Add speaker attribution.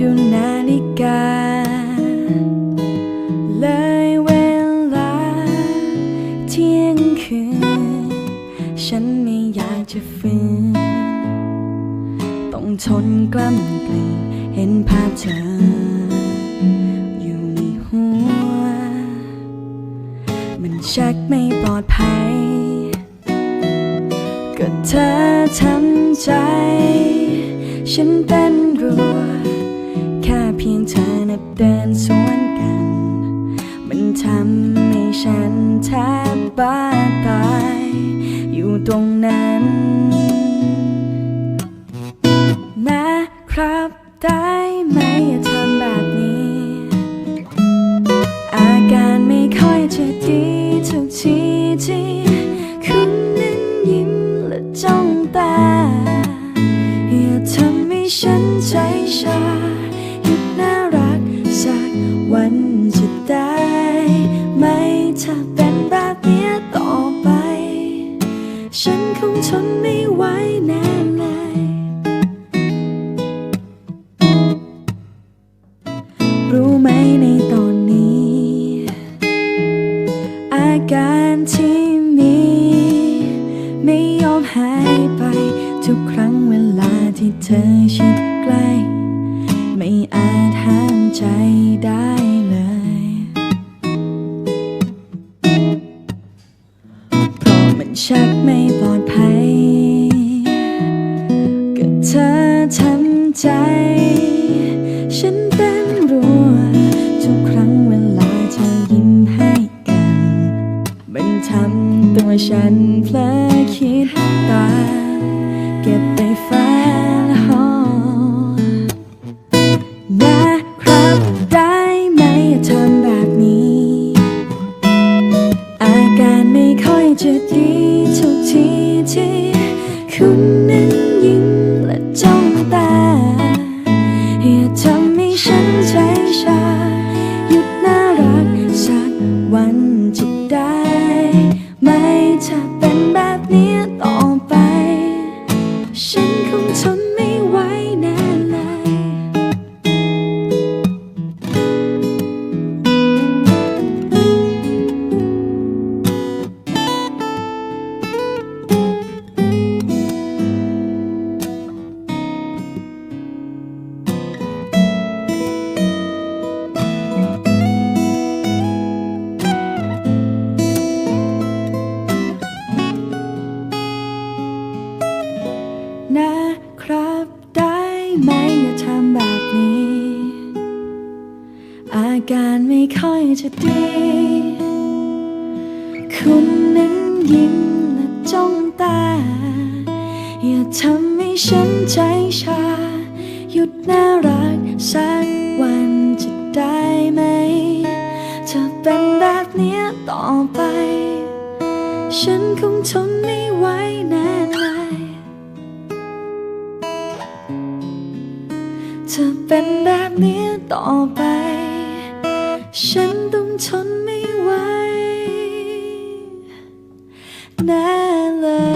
Speaker 1: ดูนาฬิกา เลยเวลาเที่ยงคืน ฉันไม่อยากจะฝืน ต้องทนกลั้นกลืนเห็นภาพเธอ อยู่ในหัว มันชักไม่ปลอดภัย ก็เธอทำใจ ฉันเป็นรัว เดินสวนกัน มันทำให้ฉันแทบบ้าตาย อยู่ตรงนั้นนะครับได้ นไม่ไหวแน่เลย รู้ไหมในตอนนี้ อาการที่มีไม่ยอมหายไป ทุกครั้งเวลาที่เธอชิดใกล้ ใจ ฉันเป็นรัวทุกครั้งเวลาเธอยิ้มให้กัน มันทำตัวฉันเพลอคิดตาเก็บ ได้ไหมอย่าทำแบบนี้ อาการไม่ค่อยจะดี คุณนั้นยิ้มและจ้องตา อย่าทำให้ฉันใจชา หยุดน่ารักสักวันจะได้ไหมถ้าเป็นแบบนี้ต่อไป ฉันคงทนไม่ไหวน่ เลยถ้าเป็นแบบนี้ต่อไป ฉันต้องทนไม่ไหวแน่เลย